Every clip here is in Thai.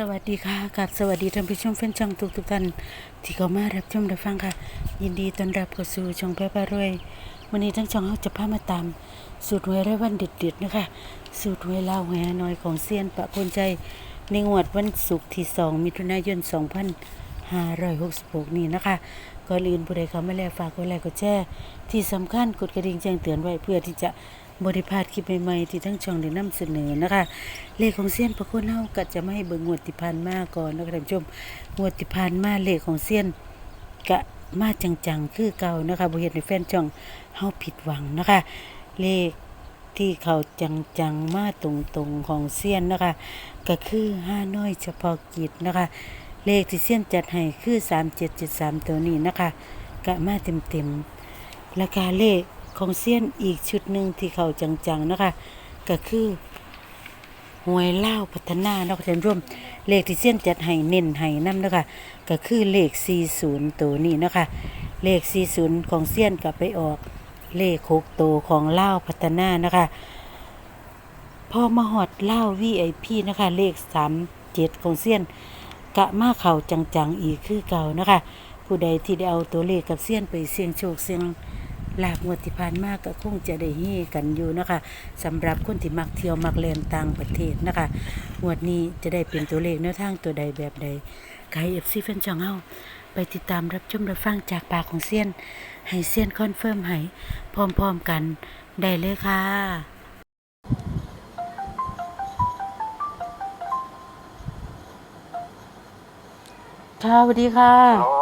สวัสดีค่ะกับสวัสดีท่านผู้ชมแฟนช่องทุกทุกท่านที่เข้ามารับชมรับฟังค่ะ ยินดีต้อนรับเข้าสู่ช่องแพร่ปารวยวันนี้ทั้งช่องเขาจะพามาตาม สูตรหวยรายวันเด็ดๆนะคะ สูตรหวยเล่าวหวยฮานอยของเซียนปะคนใจในงวดวันศุกร์ที่2มิถุนายน 2566 นี้นะคะก่อนอื่นผู้ใดเข้ามาแล้วฝากกดไลค์กดแชร์ที่สำคัญกดกระดิ่งแจ้งเตือนไว้เพื่อที่จะ บริพาดคลิปใหม่ๆที่ทั้งช่องได้นำเสนอนะคะ เลขของเซียนประคุณเฮาก็จะไม่ให้เบิ่งงวดที่ผ่านมาก่อนนะคะท่านผู้ชมงวดที่ผ่านมาเลขของเซียนกะมาจังๆ คือเก่านะคะบ่เฮ็ดให้แฟนช่องเฮาผิดหวังนะคะ เลขที่เขาจังๆมาตรงๆของเซียนนะคะ ก็คือห้าน้อยเฉพาะกิจนะคะ เลขที่เซียนจัดให้คือ 3773 ตัวนี้นะคะ กะมาเต็มๆราคาเลข ของเซียนอีกชุดหนึ่งที่เขาจังๆนะคะก็คือหวยเล่าพัฒนาเนาะท่านผู้ชมเลขที่เซียนจัดให้เน้นให้นำนะคะก็คือเลข 40 ตัวนี้นะคะเลข 40 ของเซียนก็ไปออกเลข6ตัวของเล่าพัฒนานะคะพอมาหอดเล่า VIP นะคะเลขสามเจ็ดของเซียนกะมาเข่าจังๆอีกคือเก่านะคะ ผู้ใดที่ได้เอาตัวเลขกับเซียนไปเสี่ยงโชคเสี่ยง ลาบงวดที่ผ่านมากก็คงจะได้เฮกันอยู่นะคะสำหรับคนที่มักเที่ยวมักเล่นต่างประเทศนะคะงวดนี้จะได้เป็นตัวเลขแนวทางตัวใดแบบใดใครเอฟซีแฟนช่องเฮาไปติดตามรับชมรับฟังจากปากของเซียนให้เซียนคอนเฟิร์มให้พร้อมๆกันได้เลยค่ะค่ะสวัสดีค่ะฮัลโหล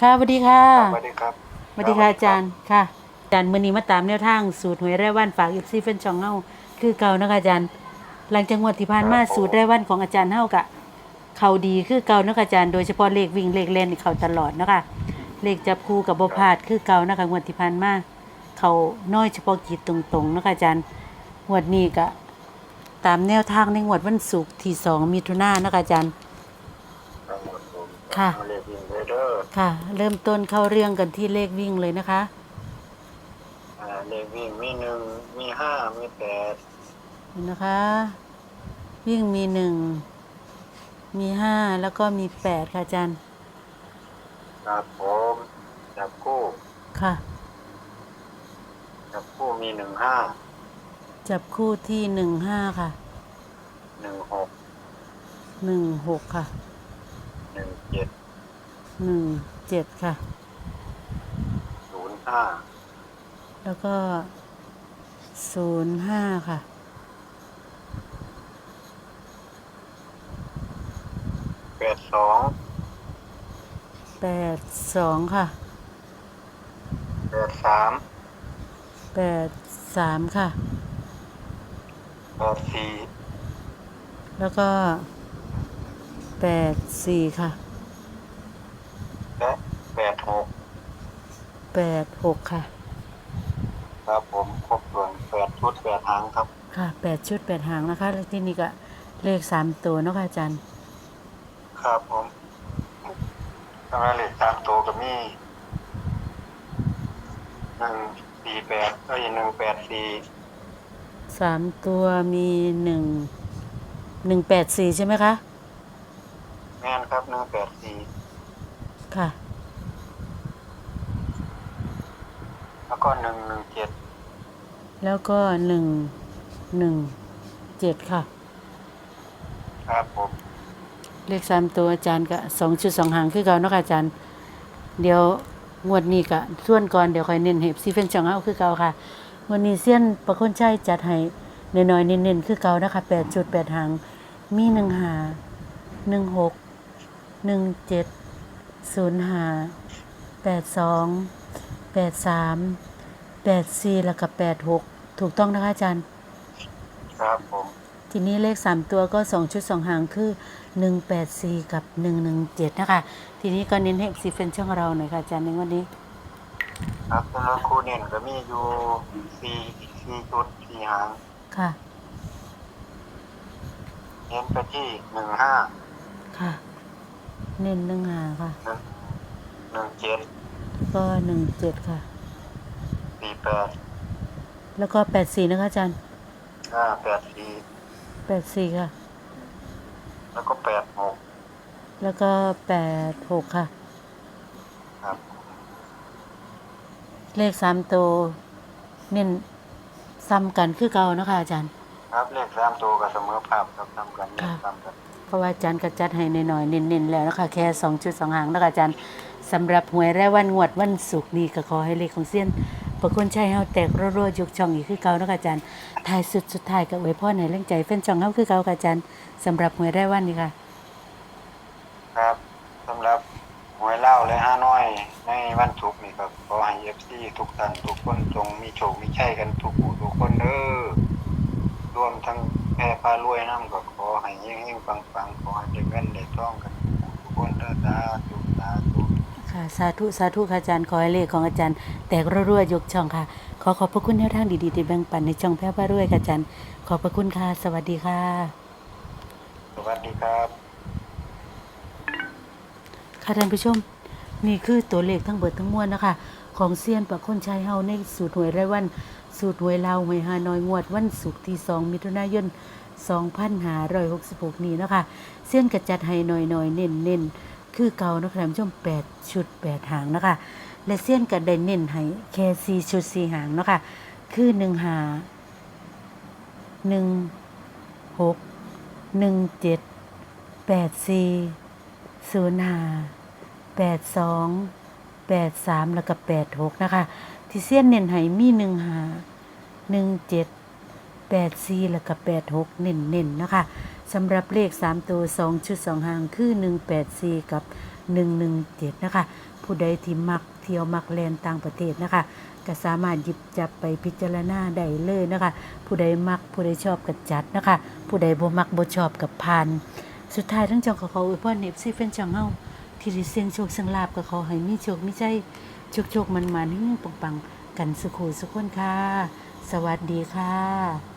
ค่ะสวัสดีค่ะสวัสดีครับสวัสดีค่ะอาจารย์ค่ะ อาจารย์มือนี้มาตามแนวทางสูตรหวยไร่วันฝากอีซีเฟนช่องเฮาคือเก่านะคะอาจารย์ หลังจากงวดที่ผ่านมาสูตรไร่วันของอาจารย์เฮากะเขาดีคือเก่านะคะอาจารย์โดยเฉพาะเลขวิ่งเลขเล่นนี่เขาตลอดนะคะเลขจับคู่กับบพลาดคือเก่านะคะงวดที่ผ่านมาเขาน้อยเฉพาะกิจตรงๆนะคะอาจารย์งวดนี้ก็ตามแนวทางในงวดวันศุกร์ที่สองมิถุนายนนะคะอาจารย์ครับผมค่ะมาเรียกวินเรเดอร์ค่ะ เริ่มต้นเข้าเรื่องกันที่เลขวิ่งเลยนะคะอ่า เรียกวิ่งมีหนึ่งมีห้ามีแปดเห็นนะคะ วิ่งมีหนึ่งมีห้าแล้วก็มีแปดค่ะอาจารย์ครับผมจับคู่ค่ะ จับคู่มีหนึ่งห้าจับคู่ที่หนึ่งห้าค่ะหนึ่งหกหนึ่งหกค่ะหนึ่งเจ็ดหนึ่งเจ็ดค่ะศูนย์ห้า แล้วก็ศูนย์ห้าค่ะ แปดสองแปดสองค่ะ แปดสามแปดสามค่ะ แปดสี่แล้วก็แปดสี่ค่ะ และแปดหก แปดหกค่ะ ครับ ผมครบส่วนแปดชุดแปดหางครับ ค่ะแปดชุดแปดหางนะคะแล้วที่นี่ก็เลขสามตัวเนาะค่ะอาจารย์ ครับผมทำไมเลขสามตัวกับมีหนึ่งสี่แปดเอ้ยหนึ่งแปดสี่สามตัวมีหนึ่งหนึ่งแปดสี่ใช่ไหมคะ แม่นครับหนึ่งแปดสี่ค่ะ แล้วก็หนึ่งหนึ่งเจ็ดแล้วก็หนึ่งหนึ่งเจ็ดค่ะ ครับผมเลขสามตัวอาจารย์ก็สองชุดสองหางคือเก่าเนาะค่ะอาจารย์ เดี๋ยวงวดนี้ก็ส่วนก่อนเดี๋ยวค่อยเน้นเห็บซีเฟนช่องเฮาคือเก่าค่ะงวันนี้เซียนประคนชัยจัดให้น้อยๆเน้นๆคือเก่านะคะแปดจุดแปดหาง มีหนึ่งหาหนึ่งหกหนึ่งเจ็ดศูนย์หาแปดสอง แปดสามแปดสี่แล้วก็แปดหกถูกต้องนะคะอาจารย์ ครับผมทีนี้เลขสามตัวก็สองชุดสองหางคือหนึ่งแปดสี่กับหนึ่งหนึ่งเจ็ดนะคะ ทีนี้ก็เน้นให้ซีเฟนช่องเราหน่อยค่ะอาจารย์ในวันนี้ ครับสำหรับครูเน่นก็มีอยู่สี่สี่ชุดสี่หางค่ะ เน้นไปที่หนึ่งห้าค่ะ เน้นหนึ่งหาค่ะหนึ่งหนึ่งเจ็ดแล้ว ก็หนึ่งเจ็ดค่ะ สี่แปดแล้วก็แปดสี่นะคะอาจารย์ห้าแปดสี่แปดสี่ค่ะ แล้วก็แปดหกแล้วก็แปดหกค่ะ ครับเลขสามตัวเน้นซ้ำกันคือเก่าเนาะคะอาจารย์ ครับเลขสามตัวกับเสมอภาพครับทำกันเนี่ยค่ะทำกัน เพราะว่าอาจารย์ก็จัดให้หน่อยๆเน้นๆแล้วนะคะแค่สองจุดสองหางนะคะอาจารย์ สำหรับหวยรายวันงวดวันศุกร์นี้ก็ขอให้เลขของเซียนประคนใช้เฮาแตกรัวๆยกช่องอีกคือเก่านะอาจารย์ทายสุดสุดท้ายก็อวยพรให้แรงใจแฟนช่องเฮาคือเก่าอาจารย์สำหรับหวยรายวันนี้ค่ะ ครับสำหรับหวยเล่าและห้าน้อย ในวันศุกร์นี่ครับขอให้เอฟซีทุกท่านทุกคนจงมีโชคมีชัยกันทุกผู้ทุกคนเด้อรวมทั้งแพร่พารวยน้ำก็ขอให้เฮงๆปังๆขอให้ได้เงินได้ทองกันทุกคนเด้อสาธุสา ค่ะสาธุสาธุค่ะอาจารย์ขอให้เลขของอาจารย์ แตกรัวๆยกช่องค่ะ ขอขอบพระคุณแนวทางดีๆที่แบ่งปันในช่องแพ้พารวยค่ะอาจารย์ ขอบพระคุณค่ะ สวัสดีค่ะ สวัสดีครับ ค่ะท่านผู้ชม นี่คือตัวเลขทั้งเบิดทั้งมวลนะคะ ของเซียนประคนชัยเฮาในสูตรหวยรายวัน สูตรหวยลาวหวยฮานอยงวดวันศุกร์ที่ 2 มิถุนายน 2566 นี้นะคะ เซียนกระจัดให้หน่อยๆ เน้นๆ คือเก่านะคะท่านผู้ชม8ชุด8หางนะคะและเซียนก็ได้เน้นให้แค่4ชุด4หางนะคะคือ1หา1 6 1 7 8 4 0 5แปดสี่ศูนย์หาแปดสองแปดสามแล้วก็แปดหกนะคะ ที่เส้นเน้นให้มีหนึ่งหาหนึ่งเจ็ด แปดสี่แล้วก็แปดหกเน้นเน้นๆนะคะสำหรับเลขสามตัวสองชุดสองหางคือหนึ่งแปดสี่กับหนึ่งหนึ่งเจ็ดนะคะ ผู้ใดที่มักเที่ยวมักแลนต่างประเทศนะคะก็สามารถหยิบจับไปพิจารณาได้เลยนะคะ ผู้ใดมักผู้ใดชอบก็จัดนะคะ ผู้ใดบ่มักบ่ชอบกับพาน สุดท้ายทั้งจองขอขออวยพรเนฟซีเฟนจังเฮาที่ได้เสียงโชคเสียงลาบก็ขอให้มีโชคมีใจโชคโชคมันมันๆให้ปังปังๆกันสุขูสุขคนค่ะ สวัสดีค่ะ